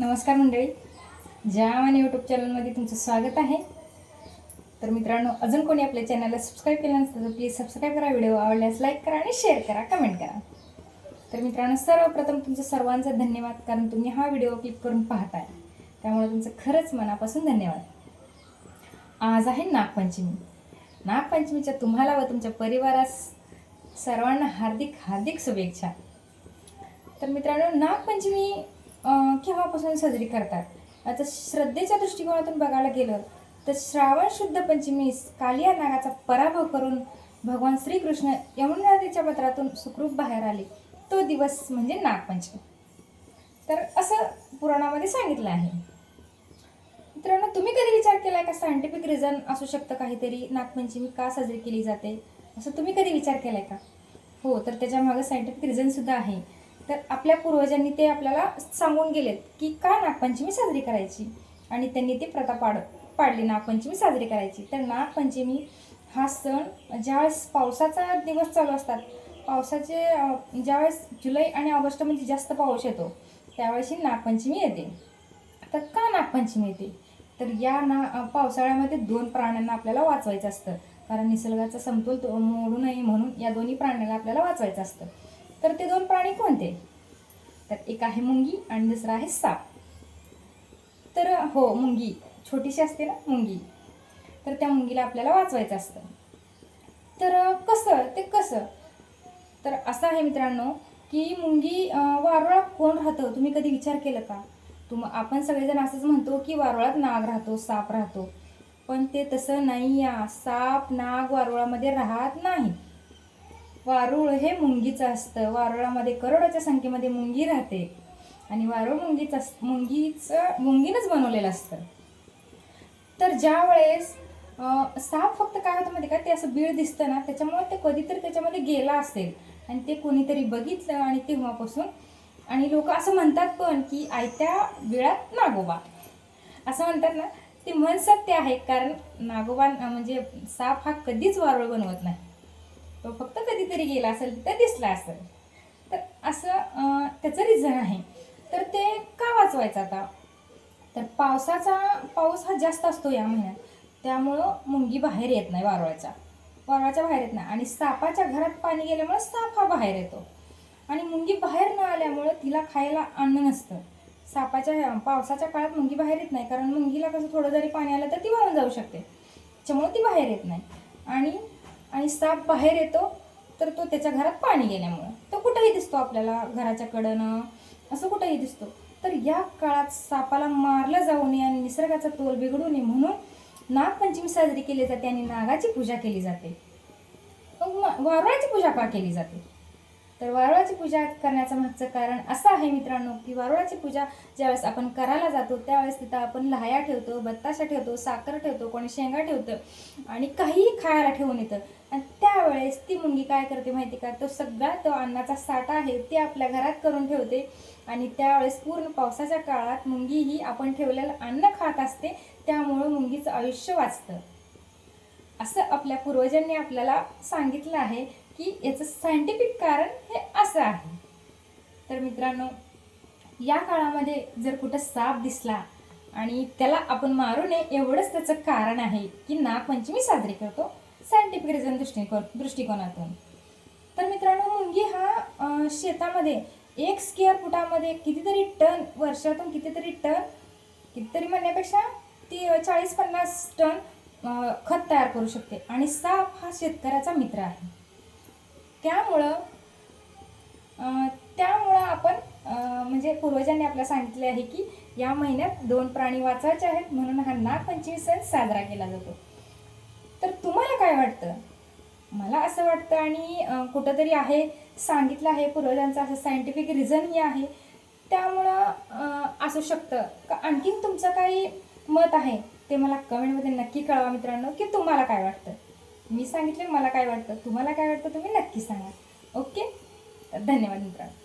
नमस्कार मंडळी. आणि यूट्यूब चॅनलमध्ये तुमचं स्वागत आहे. तर मित्रांनो अजून कोणी आपल्या चॅनलला सबस्क्राईब केलं नसतं तर प्लीज सबस्क्राईब करा व्हिडिओ आवडल्यास लाईक करा आणि शेअर करा कमेंट करा. तर मित्रांनो सर्वप्रथम तुमचं सर्वांचा धन्यवाद कारण तुम्ही हा व्हिडिओ क्लिक करून पाहताय. त्यामुळे तुमचं खरंच मनापासून धन्यवाद. आज आहे नागपंचमी. नागपंचमीच्या तुम्हाला व तुमच्या परिवारास सर्वांना हार्दिक हार्दिक शुभेच्छा. तर मित्रांनो नागपंचमी केव्हापासून साजरी करतात? आता श्रद्धेच्या दृष्टिकोनातून बघायला गेलं तर श्रावण शुद्ध पंचमीस कालिया नागाचा पराभव करून भगवान श्रीकृष्ण यमुना नदीच्या पत्रातून सुखरूप बाहेर आले. तो दिवस म्हणजे नागपंचमी. तर असं पुराणामध्ये सांगितलं आहे. मित्रांनो तुम्ही कधी विचार केला का सायंटिफिक रिझन असू शकतं काहीतरी नागपंचमी का साजरी केली जाते? असं तुम्ही कधी विचार केलाय का? हो तर त्याच्यामागे सायंटिफिक रिझनसुद्धा आहे. तर आपल्या पूर्वजांनी ते आपल्याला सांगून गेलेत की का नागपंचमी साजरी करायची? आणि त्यांनी ती प्रथा पाड पाडली नागपंचमी साजरी करायची. तर नागपंचमी हा सण ज्यावेळेस पावसाचा दिवस चालू असतात पावसाचे ज्यावेळेस जुलै आणि ऑगस्टमध्ये जास्त पाऊस येतो त्यावेळेस नागपंचमी येते. तर का नागपंचमी येते? तर या ना पावसाळ्यामध्ये दोन प्राण्यांना आपल्याला वाचवायचं असतं. कारण निसर्गाचा समतोल तो- मोडू नये म्हणून या दोन्ही प्राण्यांना आपल्याला वाचवायचं असतं. तर ते दोन प्राणी कोणते? तर एक आहे मुंगी आणि दुसरा आहे साप. तर हो मुंगी. छोटीशी असते ना मुंगी. तर त्या मुंगीला आपल्याला वाचवायचं असतं. तर कसं? ते कसं? तर असं आहे मित्रांनो की मुंगी वारुळात कोण राहतं? तुम्ही कधी विचार केला का? तुम आपण सगळेजण असंच म्हणतो की वारुळात नाग राहतो साप राहतो. पण ते तसं नाही या साप नाग वारुळामध्ये राहत नाही. वारुळ हे मुंगीचं असतं. वारुळामध्ये करोडाच्या संख्येमध्ये मुंगी राहते. आणि वारुळ मुंगीचं अस मुंगीचं मुंगीनंच बनवलेलं असतं. तर ज्या वेळेस साप फक्त काय होतं माहिती का? ते असं बीळ दिसतं ना त्याच्यामुळे ते कधीतरी त्याच्यामध्ये गेला असेल. आणि ते कोणीतरी बघितलं आणि तेव्हापासून आणि लोक असं म्हणतात पण की आयत्या बिळात नागोबा. असं म्हणतात ना ते मन सत्य आहे कारण नागोबा म्हणजे साप हा कधीच वारुळ बनवत नाही. तो फक्त कधीतरी गेला असेल तिथं दिसला असेल. तर असं त्याचं रिझन आहे. तर ते का वाचवायचं आता? तर पावसाचा पाऊस हा जास्त असतो या महिन्यात. त्यामुळं मुंगी बाहेर येत नाही वारुळाच्या वारुळाच्या बाहेर येत नाही. आणि सापाच्या घरात पाणी गेल्यामुळं साप हा बाहेर येतो. आणि मुंगी बाहेर न आल्यामुळं तिला खायला अन्न नसतं. सापाच्या पावसाच्या काळात मुंगी बाहेर येत नाही. कारण मुंगीला कसं थोडं जरी पाणी आलं तर ती वाहून जाऊ शकते. त्याच्यामुळं ती बाहेर येत नाही. आणि आणि साप बाहेर येतो तर तो त्याच्या घरात पाणी गेल्यामुळं. तो कुठंही दिसतो आपल्याला घराच्या कडनं. असं कुठंही दिसतो. तर या काळात सापाला मारलं जाऊ नये आणि निसर्गाचा तोल बिघडू नये म्हणून नागपंचमी साजरी केली जाते आणि नागाची पूजा केली जाते. मग वारुळाची पूजा का केली जाते? तर वारुळाची पूजा करण्याचं मागचं कारण असं आहे मित्रांनो की वारुळाची पूजा ज्यावेळेस आपण करायला जातो त्यावेळेस तिथं आपण लहाया ठेवतो बत्ताशा ठेवतो साखर ठेवतो कोणी शेंगा ठेवतं आणि काहीही खायला ठेवून येतं. आणि त्यावेळेस ती मुंगी काय करते माहिती का? तो सगळा तो अन्नाचा साठा आहे ते आपल्या घरात करून ठेवते. आणि त्यावेळेस पूर्ण पावसाच्या काळात मुंगी ही आपण ठेवलेलं अन्न खात असते त्यामुळं मुंगीचं आयुष्य वाचतं. असं आपल्या पूर्वजांनी आपल्याला सांगितलं आहे की याचं सायंटिफिक कारण हे असं आहे. तर मित्रांनो या काळामध्ये जर कुठं साप दिसला आणि त्याला आपण मारू नये एवढंच त्याचं कारण आहे की नागपंचमी साजरी करतो. सायंटिफिक रिझन दृष्टिकोन दृष्टिकोनातून. तर मित्रांनो मुंगी हा शेतामध्ये एक स्क्वेअर फुटामध्ये कितीतरी टन वर्षातून कितीतरी टन कितीतरी म्हणण्यापेक्षा ती चाळीस पन्नास टन खत तयार करू शकते. आणि साप हा शेतकऱ्याचा मित्र आहे. त्यामुळं त्यामुळं आपण म्हणजे पूर्वजांनी आपल्याला सांगितले आहे की या महिन्यात दोन प्राणी वाचायचे आहेत म्हणून हा नागपंचमी सण साजरा केला जातो. तर तुम्हाला काय वाटतं? मला असं वाटतं आणि कुठंतरी आहे सांगितलं आहे पूर्वजांचं असं सायंटिफिक रिझनही आहे. त्यामुळं असू शकतं. का आणखीन तुमचं काही मत आहे? ते मला कमेंटमध्ये नक्की कळवा मित्रांनो की तुम्हाला काय वाटतं? मी सांगितले मला काय वाटतं? तुम्हाला काय वाटतं? तुम्ही नक्की सांगा. ओके? धन्यवाद मित्रांनो.